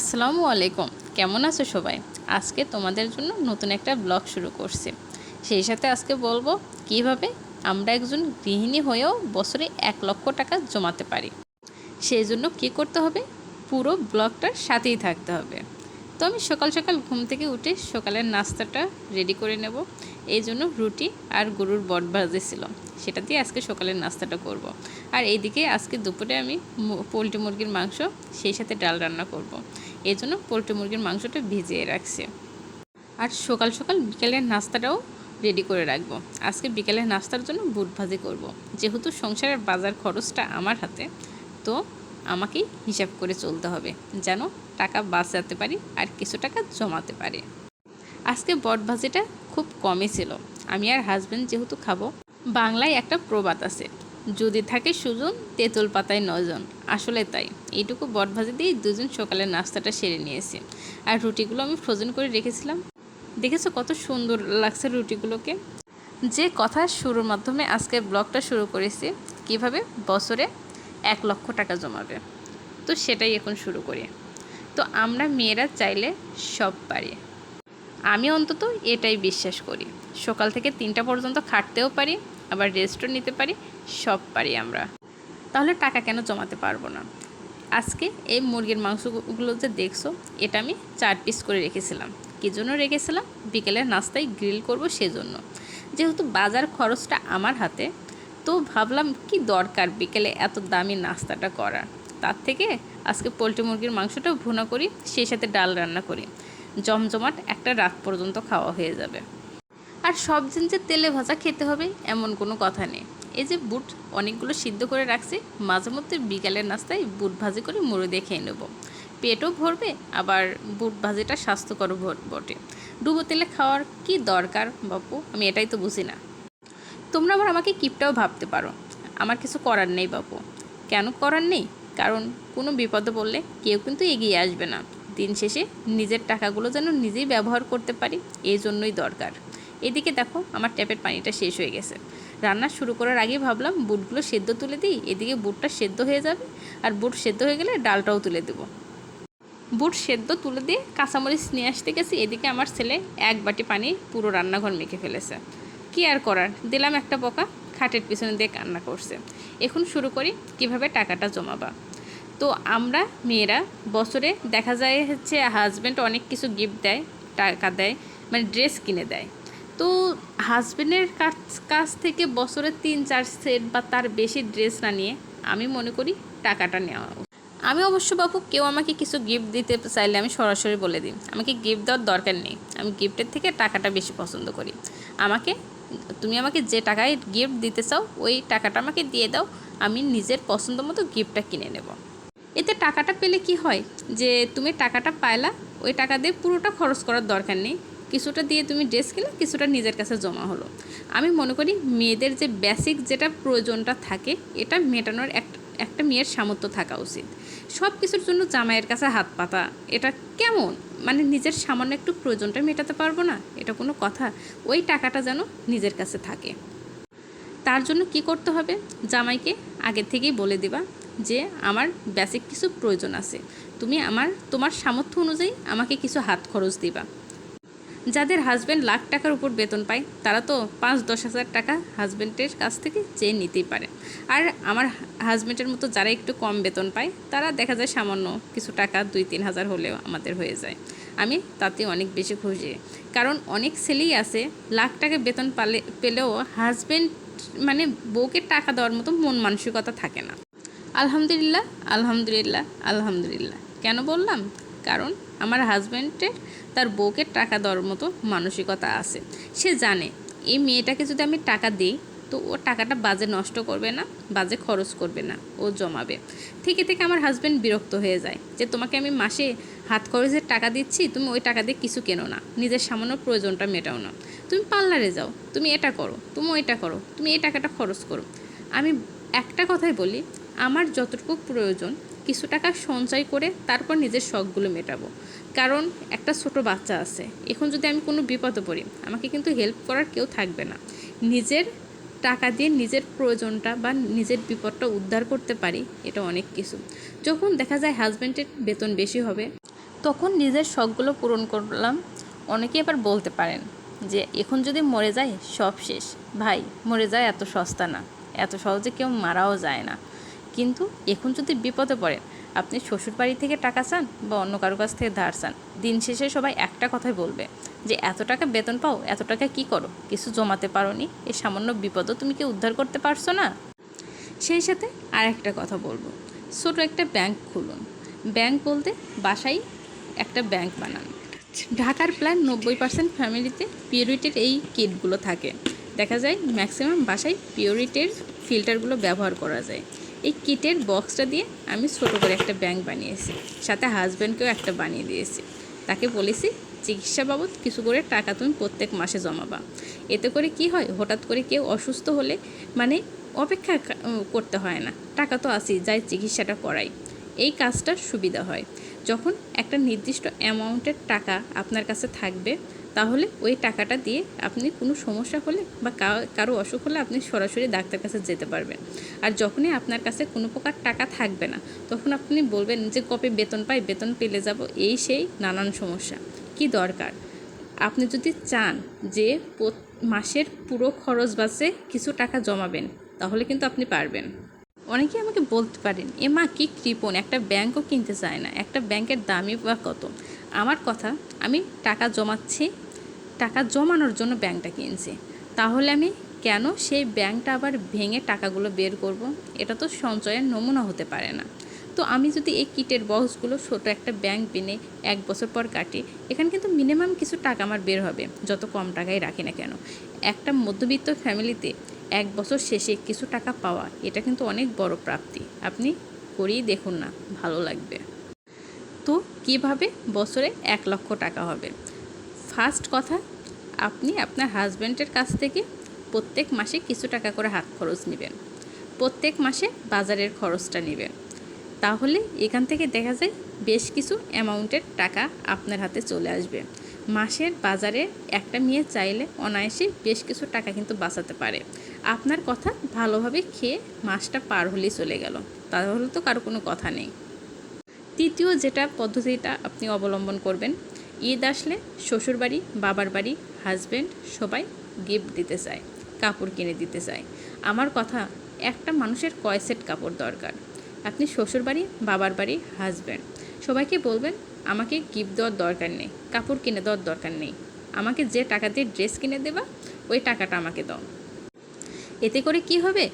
আসসালামু আলাইকুম। কেমন আছো সবাই? আজকে তোমাদের জন্য নতুন একটা ব্লগ শুরু করছি। সেই সাথে আজকে বলব কীভাবে আমরা একজন গৃহিণী হয়েও বছরে এক লক্ষ টাকা জমাতে পারি। সেই জন্য কী করতে হবে? পুরো ব্লগটার সাথেই থাকতে হবে। তো আমি সকাল সকাল ঘুম থেকে উঠে সকালের নাস্তাটা রেডি করে নেব। এই জন্য রুটি আর গরুর বট ভাজেছিল। সেটা দিয়ে আজকে সকালের নাস্তাটা করব। আর এইদিকে আজকে দুপুরে আমি পোলট্রি মুরগির মাংস, সেই সাথে ডাল রান্না করব। এই জন্য পোলট্রি মুরগির মাংসটা ভিজিয়ে রাখছি। আর সকাল সকাল বিকেলের নাস্তাটাও রেডি করে রাখব। আজকে বিকেলের নাস্তার জন্য বুট ভাজি করব। যেহেতু সংসারের বাজার খরচটা আমার হাতে, তো আমাকেই হিসাব করে চলতে হবে যেন টাকা বাঁচাতে পারি আর কিছু টাকা জমাতে পারি। আজকে বট ভাজিটা খুব কমই ছিল। আমি আর হাজব্যান্ড যেহেতু খাব, বাংলায় একটা প্রবাদ আছে যদি থাকে সুজন, তেঁতুল পাতায় নজন। আসলে তাই। এইটুকু বট ভাজি দিয়েই দুজন সকালের নাস্তাটা সেরে নিয়েছি। আর রুটিগুলো আমি ফ্রোজেন করে রেখেছিলাম। দেখেছ কত সুন্দর লাগছে রুটিগুলোকে? যে কথা শুরুর মাধ্যমে আজকে ব্লগটা শুরু করেছি, কীভাবে বছরে এক লক্ষ টাকা জমাবে। তো সেটাই এখন শুরু করি। তো আমরা মেয়েরা চাইলে সব পারি। আমি অন্তত এটাই বিশ্বাস করি। সকাল থেকে তিনটা পর্যন্ত খাটতেও পারি আবার রেস্টও নিতে পারি, সব পারি আমরা। তাহলে টাকা কেন জমাতে পারব না? আজকে এই মুরগির মাংসগুলো যে দেখছ, এটা আমি চার পিস করে রেখেছিলাম। কী জন্য রেখেছিলাম? বিকেলের নাস্তায় গ্রিল করব সেজন্য। যেহেতু বাজার খরচটা আমার হাতে, তো ভাবলাম কি দরকার বিকেলে এত দামি নাস্তাটা করার? তার থেকে আজকে পোলট্রি মুরগির মাংসটা ভুনা করি, সেই সাথে ডাল রান্না করি। জমজমাট একটা রাত পর্যন্ত খাওয়া হয়ে যাবে। আর সব দিন যে তেলে ভাজা খেতে হবে এমন কোনো কথা নেই। এই যে বুট অনেকগুলো সিদ্ধ করে রাখছি, মাঝে মধ্যে বিকালের নাস্তায় বুট ভাজি করে মুড়ো দিয়ে খেয়ে নেব। পেটও ভরবে, আবার বুট ভাজিটা স্বাস্থ্যকর বটে। ডুবো তেলে খাওয়ার কি দরকার বাপু? আমি এটাই তো বুঝি না। তোমরা আবার আমাকে কিপটাও ভাবতে পারো। আমার কিছু করার নেই বাপু। কেন করার নেই? কারণ কোনো বিপদে পড়লে কেউ কিন্তু এগিয়ে আসবে না। দিন শেষে নিজের টাকাগুলো যেন নিজেই ব্যবহার করতে পারি এই জন্যই দরকার। এদিকে দেখো, আমার ট্যাপের পানিটা শেষ হয়ে গেছে। রান্না শুরু করার আগেই ভাবলাম বুটগুলো সেদ্ধ তুলে দিই, এদিকে বুটটা সেদ্ধ হয়ে যাবে, আর বুট সেদ্ধ হয়ে গেলে ডালটাও তুলে দেবো। বুট সেদ্ধ তুলে দিয়ে কাঁচামরিচ নিয়ে আসতে গেছি, এদিকে আমার ছেলে এক বাটি পানি পুরো রান্নাঘর মেখে ফেলেছে। কি আর করার, দিলাম একটা বকা, খাটের পিছনে দিয়ে কান্না করছে। এখন শুরু করি কীভাবে টাকাটা জমাবা। তো আমরা মেয়েরা বছরে দেখা যায় হচ্ছে হাজব্যান্ড অনেক কিছু গিফট দেয়, টাকা দেয় মানে ড্রেস কিনে দেয়। তো হাজব্যান্ডের কাছ কাছ থেকে বছরে তিন, চার সেট বা তার বেশি ড্রেস না নিয়ে আমি মনে করি টাকাটা নেওয়া আমি অবশ্য বাবু কেউ আমাকে কিছু গিফট দিতে চাইলে আমি সরাসরি বলে দিই। আমাকে গিফট দেওয়ার দরকার নেই। আমি গিফটের থেকে টাকাটা বেশি পছন্দ করি। আমাকে, তুমি আমাকে যে টাকায় গিফট দিতে চাও, ওই টাকাটা আমাকে দিয়ে দাও। আমি নিজের পছন্দ মতো গিফটটা কিনে নেব। এতে টাকাটা পেলে কি হয়? যে তুমি টাকাটা পাইলা, ওই টাকা দিয়ে পুরোটা খরচ করার দরকার নেই। কিছুটা দিয়ে তুমি ড্রেস কিনলে কিছুটা নিজের কাছে জমা হলো। আমি মনে করি মেয়েদের যে বেসিক যেটা প্রয়োজনটা থাকে, এটা মেটানোর একটা একটা মেয়ের সামর্থ্য থাকা উচিত। সব কিছুর জন্য জামাইয়ের কাছে হাত পাতা, এটা কেমন? মানে নিজের সামান্য একটু প্রয়োজনটা মেটাতে পারব না? এটা কোনো কথা। ওই টাকাটা যেন নিজের কাছে থাকে। তার জন্য কি করতে হবে? জামাইকে আগে থেকেই বলে দিবা যে, আমার বেসিক কিছু প্রয়োজন আছে। তুমি আমার, তোমার সামর্থ্য অনুযায়ী আমাকে কিছু হাত খরচ দিবা। যাদের হাজব্যান্ড লাখ টাকার উপর বেতন পায়, তারা তো পাঁচ দশ হাজার টাকা হাজব্যান্ডের কাছ থেকে চেয়ে নিতেই পারে। আর আমার হাজব্যান্ডের মতো যারা একটু কম বেতন পায়, তারা দেখা যায় সামান্য কিছু টাকা দুই তিন হাজার হলেও আমাদের হয়ে যায়। আমি তাতে অনেক বেশি খুশি। কারণ অনেক ছেলেই আছে, লাখ টাকা বেতন পালে, পেলেও হাজব্যান্ড মানে বউকে টাকা দেওয়ার মতো মন মানসিকতা থাকে না। আলহামদুলিল্লাহ আলহামদুলিল্লাহ আলহামদুলিল্লাহ। কেন বললাম? কারণ আমার হাজব্যান্ডের তার বউকে টাকা দেওয়ার মতো মানসিকতা আছে। সে জানে, এই মেয়েটাকে যদি আমি টাকা দিই, তো ও টাকাটা বাজে নষ্ট করবে না, বাজে খরচ করবে না, ও জমাবে। থেকে থেকে আমার হাজব্যান্ড বিরক্ত হয়ে যায় যে, তোমাকে আমি মাসে হাত খরচের টাকা দিচ্ছি, তুমি ওই টাকা দিয়ে কিছু কেনো না, নিজের সামান্য প্রয়োজনটা মেটাও না। তুমি পার্লারে যাও, তুমি এটা করো, তুমি ওইটা করো, তুমি এই টাকাটা খরচ করো। আমি একটা কথাই বলি, আমার যতটুকু প্রয়োজন কিছু টাকা সঞ্চয় করে তারপর নিজের শখগুলো মেটাবো। কারণ একটা ছোট বাচ্চা আছে। এখন যদি আমি কোনো বিপদে পড়ি, আমাকে কিন্তু হেল্প করার কেউ থাকবে না। নিজের টাকা দিয়ে নিজের প্রয়োজনটা বা নিজের বিপদটা উদ্ধার করতে পারি, এটা অনেক কিছু। যখন দেখা যায় হাজব্যান্ডের বেতন বেশি হবে, তখন নিজের শখগুলো পূরণ করলাম। অনেকে আবার বলতে পারেন যে, এখন যদি মরে যায় সব শেষ। ভাই, মরে যায় এত সস্তা না। এত সহজে কেউ মারাও যায় না। কিন্তু এখন যদি বিপদে পড়েন আপনি শ্বশুর বাড়ি থেকে টাকা চান বা অন্য কারও কাছ থেকে ধার চান, দিন শেষে সবাই একটা কথাই বলবে যে, এত টাকা বেতন পাও, এত টাকা কি করো? কিছু জমাতে পারো নি এই সামান্য বিপদও তুমি কি উদ্ধার করতে পারছ না? সেই সাথে আর একটা কথা বলব। ছোট একটা ব্যাংক খুলুন। ব্যাংক বলতে বাসায় একটা ব্যাংক বানান। ঢাকার প্রায় নব্বই পার্সেন্ট ফ্যামিলিতে পিওরিটির এই কিটগুলো থাকে। দেখা যায় ম্যাক্সিমাম বাসায় পিওরিটির ফিল্টারগুলো ব্যবহার করা যায়। এই কিটের বক্সটা দিয়ে আমি ছোট করে একটা ব্যাংক বানিয়েছি। সাথে হাজব্যান্ডকেও একটা বানিয়ে দিয়েছি। তাকে বলেছি, চিকিৎসা বাবদ কিছু করে টাকা তুমি প্রত্যেক মাসে জমাবা। এতে করে কি হয়, হঠাৎ করে কেউ অসুস্থ হলে মানে অপেক্ষা করতে হয় না। টাকা তো আসি যাই চিকিৎসাটা করাই। এই কাজটার সুবিধা হয়। যখন একটা নির্দিষ্ট অ্যামাউন্টের টাকা আপনার কাছে থাকবে তাহলে ওই টাকাটা দিয়ে আপনি কোনো সমস্যা হলে বা কারও অসুখ হলে আপনি সরাসরি ডাক্তার কাছে যেতে পারবেন। আর যখনই আপনার কাছে কোনো প্রকার টাকা থাকবে না, তখন আপনি বলবেন যে কবে বেতন পাই, বেতন পেলে যাব, এই সেই নানান সমস্যা। কি দরকার? আপনি যদি চান যে মাসের পুরো খরচ বাসে কিছু টাকা জমাবেন, তাহলে কিন্তু আপনি পারবেন। অনেকে আমাকে বলতে পারেন, এ মা, কি কৃপণ, একটা ব্যাংকও কিনতে চায় না, একটা ব্যাংকের দামই বা কত? আমার কথা, আমি টাকা জমাচ্ছি, টাকা জমানোর জন্য ব্যাংকটা কিনছি। তাহলে আমি কেন সেই ব্যাংকটা আবার ভেঙে টাকাগুলো বের করব? এটা তো সঞ্চয়ের নমুনা হতে পারে না। তো আমি যদি এই কিটের বক্সগুলো ছোটো একটা ব্যাংক বিনে এক বছর পর কাটি, এখানে কিন্তু মিনিমাম কিছু টাকা আমার বের হবে, যত কম টাকায় রাখি না কেন। একটা মধ্যবিত্ত ফ্যামিলিতে এক বছর শেষে কিছু টাকা পাওয়া, এটা কিন্তু অনেক বড় প্রাপ্তি। আপনি করেই দেখুন না, ভালো লাগবে। কীভাবে বছরে এক লক্ষ টাকা হবে? ফার্স্ট কথা, আপনি আপনার হাজব্যান্ডের কাছ থেকে প্রত্যেক মাসে কিছু টাকা করে হাত খরচ নেবেন। প্রত্যেক মাসে বাজারের খরচটা নেবেন। তাহলে এখান থেকে দেখা যায় বেশ কিছু অ্যামাউন্টের টাকা আপনার হাতে চলে আসবে। মাসের বাজারে একটা মেয়ে চাইলে অনায়াসে বেশ কিছু টাকা কিন্তু বাঁচাতে পারে। আপনার কথা ভালোভাবে খেয়ে মাসটা পার হলেই চলে গেল। তাহলে তো কারও কোনো কথা নেই। তৃতীয় যেটা পদ্ধতিটা আপনি অবলম্বন করবেন, ঈদ আসলে শ্বশুরবাড়ি, বাবার বাড়ি হাজব্যান্ড সবাই গিফট দিতে চায়, কাপড় কিনে দিতে চায়। আমার কথা, একটা মানুষের কয় সেট কাপড় দরকার? আপনি শ্বশুরবাড়ি, বাবার বাড়ি হাজব্যান্ড সবাইকে বলবেন, আমাকে গিফট দেওয়ার দরকার নেই, কাপড় কিনে দেওয়ার দরকার নেই। আমাকে যে টাকা দিয়ে ড্রেস কিনে দেবা, ওই টাকাটা আমাকে দাও। এতে করে কি হবে?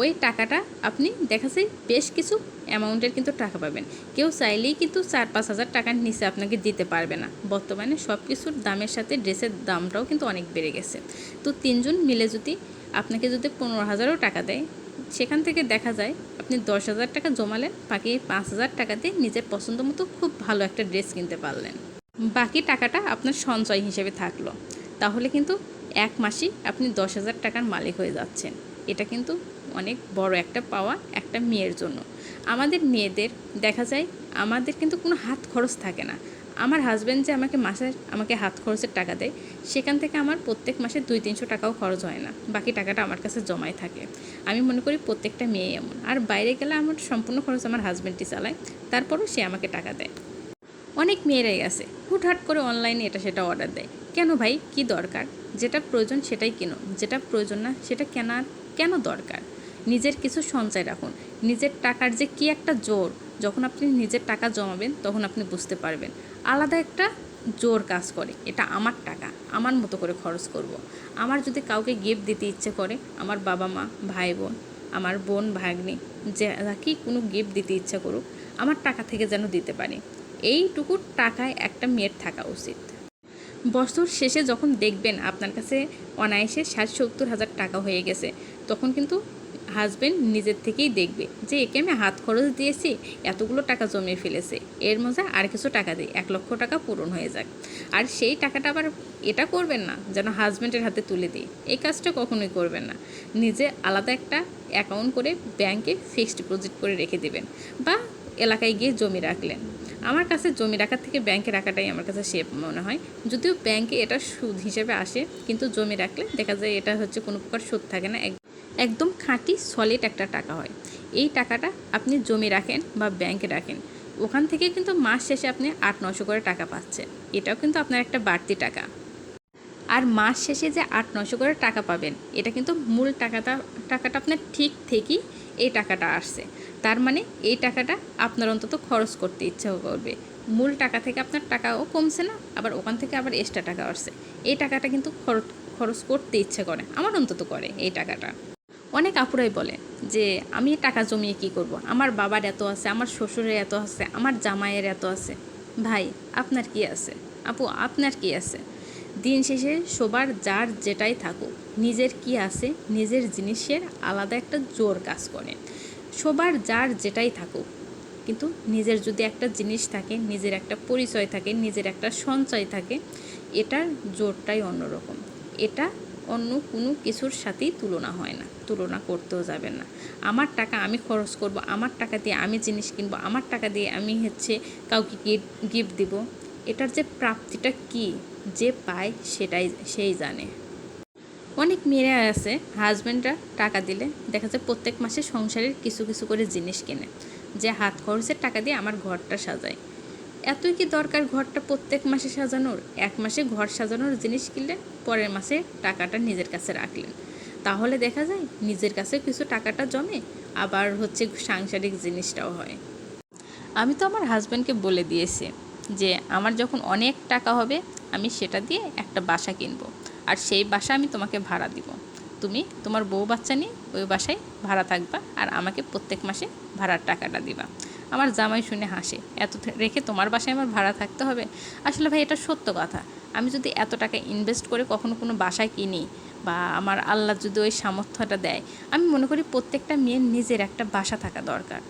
ওই টাকাটা আপনি দেখা বেশ কিছু অ্যামাউন্টের কিন্তু টাকা পাবেন। কেউ চাইলেই কিন্তু চার পাঁচ হাজার টাকার নিচে আপনাকে দিতে পারবে না। বর্তমানে সব কিছুর দামের সাথে ড্রেসের দামটাও কিন্তু অনেক বেড়ে গেছে। তো তিনজন মিলে যদি আপনাকে যদি পনেরো হাজারও টাকা দেয়, সেখান থেকে দেখা যায় আপনি দশ হাজার টাকা জমালেন, বাকি পাঁচ হাজার টাকাতে নিজের পছন্দ মতো খুব ভালো একটা ড্রেস কিনতে পারলেন। বাকি টাকাটা আপনার সঞ্চয় হিসেবে থাকল। তাহলে কিন্তু এক মাসেই আপনি দশ হাজার টাকার মালিক হয়ে যাচ্ছেন। এটা কিন্তু অনেক বড় একটা পাওয়া একটা মেয়ের জন্য। আমাদের মেয়েদের, দেখা যায়, আমাদের কিন্তু কোনো হাত খরচ থাকে না। আমার হাজব্যান্ড যে আমাকে মাসে, আমাকে হাত খরচের টাকা দেয়, সেখান থেকে আমার প্রত্যেক মাসে দুই তিনশো টাকাও খরচ হয় না। বাকি টাকাটা আমার কাছে জমাই থাকে। আমি মনে করি প্রত্যেকটা মেয়ে এমন। আর বাইরে গেলে আমার সম্পূর্ণ খরচ আমার হাজব্যান্ডই চালায়, তারপরও সে আমাকে টাকা দেয়। অনেক মেয়েরাই আছে, হুটহাট করে অনলাইনে এটা সেটা অর্ডার দেয়। কেন ভাই? কি দরকার? যেটা প্রয়োজন সেটাই কিনো। যেটা প্রয়োজন না, সেটা কেনার কেন দরকার? নিজের কিছু সঞ্চয় রাখুন। নিজের টাকার যে কি একটা জোর, যখন আপনি নিজের টাকা জমাবেন, তখন আপনি বুঝতে পারবেন। আলাদা একটা জোর কাজ করে, এটা আমার টাকা, আমার মতো করে খরচ করব। আমার যদি কাউকে গিফট দিতে ইচ্ছে করে, আমার বাবা মা, ভাই বোন, আমার বোন, ভাগ্নি, যে কি কোনো গিফট দিতে ইচ্ছা করুক, আমার টাকা থেকে যেন দিতে পারি। এইটুকু টাকায় একটা মেয়ের থাকা উচিত। বছর শেষে যখন দেখবেন আপনার কাছে অনায়াসে ষাট সত্তর হাজার টাকা হয়ে গেছে, তখন কিন্তু হাজব্যান্ড নিজের থেকেই দেখবে যে একে আমি হাত খরচ দিয়েছি, এতগুলো টাকা জমিয়ে ফেলেছে। এর মধ্যে আর কিছু টাকা দিই, এক লক্ষ টাকা পূরণ হয়ে যাক। আর সেই টাকাটা আবার এটা করবেন না, যেন হাজব্যান্ডের হাতে তুলে দিই। এই কাজটা কখনোই করবেন না। নিজে আলাদা একটা অ্যাকাউন্ট করে ব্যাংকে ফিক্সড ডিপোজিট করে রেখে দেবেন বা এলাকায় গিয়ে জমি রাখলেন। আমার কাছে জমি রাখার থেকে ব্যাংকে রাখাটাই আমার কাছে সেফ মনে হয়। যদিও ব্যাংকে এটা সুদ হিসেবে আসে, কিন্তু জমি রাখলে দেখা যায় এটা হচ্ছে কোনো প্রকার সুদ থাকে না একদম খাঁটি সলিড একটা টাকা হয়। এই টাকাটা আপনি জমি রাখেন বা ব্যাংকে রাখেন, ওখান থেকে কিন্তু মাস শেষে আপনি আট নশো করে টাকা পাচ্ছেন। এটাও কিন্তু আপনার একটা বাড়তি টাকা। আর মাস শেষে যে আট নশো করে টাকা পাবেন, এটা কিন্তু মূল টাকাটা টাকাটা আপনার ঠিক থেকেই এই টাকাটা আসছে। তার মানে এই টাকাটা আপনার অন্তত খরচ করতে ইচ্ছা করবে। মূল টাকা থেকে আপনার টাকাও কমছে না, আবার ওখান থেকে আবার এক্সট্রা টাকা আসছে। এই টাকাটা কিন্তু খরচ খরচ করতে ইচ্ছে করে। আমার অন্তত করে এই টাকাটা। অনেক আপুরাই বলে যে, আমি টাকা জমিয়ে কি করব। আমার বাবার এত আছে, আমার শ্বশুরের এত আছে, আমার জামাইয়ের এত আছে। ভাই, আপনার কি আছে? আপু, আপনার কি আছে? দিন শেষে সবার যার যেটাই থাকুক, নিজের কি আছে, নিজের জিনিসের আলাদা একটা জোর কাজ করে। সবার যার যেটাই থাকুক, কিন্তু নিজের যদি একটা জিনিস থাকে, নিজের একটা পরিচয় থাকে, নিজের একটা সঞ্চয় থাকে, এটার জোরটাই অন্যরকম। এটা অন্য কোনো কিছুর সাথেই তুলনা হয় না, তুলনা করতেও যাবেন না। আমার টাকা আমি খরচ করব, আমার টাকা দিয়ে আমি জিনিস কিনবো, আমার টাকা দিয়ে আমি হচ্ছে কাউকে গিফট দিব। এটার যে প্রাপ্তিটা কি, যে পায় সেটাই, সেই জানে। অনেক মেয়েরা আছে হাজব্যান্ডরা টাকা দিলে দেখা যায় প্রত্যেক মাসে সংসারের কিছু কিছু করে জিনিস কেনে। যে হাত খরচের টাকা দিয়ে আমার ঘরটা সাজায়। এতই কি দরকার ঘরটা প্রত্যেক মাসে সাজানোর? এক মাসে ঘর সাজানোর জিনিস কিনলেন, পরের মাসে টাকাটা নিজের কাছে রাখলেন। তাহলে দেখা যায় নিজের কাছে কিছু টাকাটা জমে, আবার হচ্ছে সাংসারিক জিনিসটাও হয়। আমি তো আমার হাজব্যান্ডকে বলে দিয়েছি যে, আমার যখন অনেক টাকা হবে, আমি সেটা দিয়ে একটা বাসা কিনবো। আর সেই বাসা আমি তোমাকে ভাড়া দিব। তুমি তোমার বউ বাচ্চা নিয়ে ওই বাসায় ভাড়া থাকবা আর আমাকে প্রত্যেক মাসে ভাড়ার টাকাটা দিবা। আমার জামাই শুনে হাসে, এত রেখে তোমার বাসায় আমার ভাড়া থাকতে হবে? আসলে ভাই, এটা সত্য কথা। আমি যদি এত টাকা ইনভেস্ট করে কখনো কোনো বাসায় কিনি বা আমার আল্লাহ যদি ওই সামর্থ্যটা দেয়, আমি মনে করি প্রত্যেকটা মেয়ের নিজের একটা বাসা থাকা দরকার।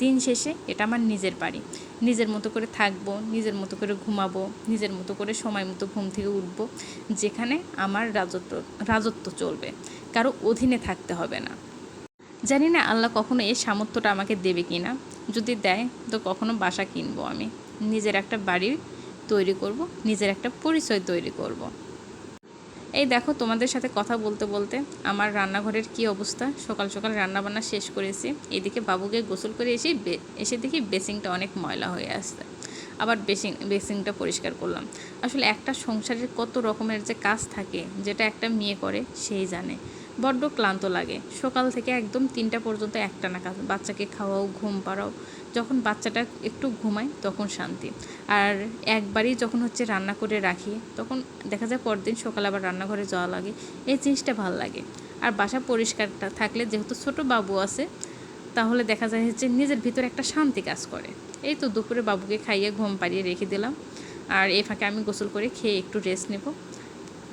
দিন শেষে এটা আমার নিজের বাড়ি। নিজের মতো করে থাকব, নিজের মতো করে ঘুমাবো, নিজের মতো করে সময় মতো ঘুম থেকে উঠবো, যেখানে আমার রাজত্ব রাজত্ব চলবে। কারও অধীনে থাকতে হবে না। জানি না আল্লাহ কখনো এই সামর্থ্যটা আমাকে দেবে কি না যদি দেয়, তো কখনো বাসা কিনবো আমি। নিজের একটা বাড়ি তৈরি করব, নিজের একটা পরিচয় তৈরি করব। এই দেখো, তোমাদের সাথে কথা বলতে বলতে আমার রান্নাঘরের কি অবস্থা? সকাল সকাল রান্নাবান্না শেষ করেছি। এদিকে বাবুকে গোসল করে এসে এসে দেখি বেসিংটা অনেক ময়লা হয়ে আসছে আবার বেসিং বেসিংটা পরিষ্কার করলাম। আসলে একটা সংসারের কত রকমের যে কাজ থাকে, যেটা একটা মেয়ে করে, সেই জানে। বড্ড ক্লান্ত লাগে। সকাল থেকে একদম তিনটা পর্যন্ত একটা না কাজ, বাচ্চাকে খাওয়াও, ঘুম পাড়াও। যখন বাচ্চাটা একটু ঘুমায় তখন শান্তি। আর একবারই যখন হচ্ছে রান্না করে রাখি, তখন দেখা যায় পরদিন সকালে আবার রান্নাঘরে যাওয়া লাগে। এই জিনিসটা ভালো লাগে। আর বাসা পরিষ্কারটা থাকলে যেহেতু ছোট বাবু আছে, তাহলে দেখা যায় হচ্ছে নিজের ভিতরে একটা শান্তি কাজ করে। এই তো দুপুরে বাবুকে খাইয়ে ঘুম পাড়িয়ে রেখে দিলাম। আর এ ফাঁকে আমি গোসল করে খেয়ে একটু রেস্ট নেব।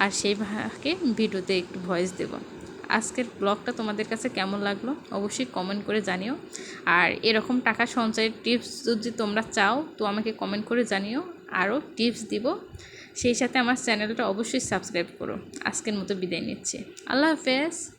আর সেই ফাঁকে ভিডিওতে একটু ভয়েস দেবো। আজকের ব্লগটা তোমাদের কাছে কেমন লাগল অবশ্যই কমেন্ট করে জানিও। আর এরকম টাকা সঞ্চয়ের টিপস যদি তোমরা চাও, তো আমাকে কমেন্ট করে জানিও। আরও টিপস দিব। সেই সাথে আমার চ্যানেলটা অবশ্যই সাবস্ক্রাইব করো। আজকের মতো বিদায় নিচ্ছি। আল্লাহ হাফেজ।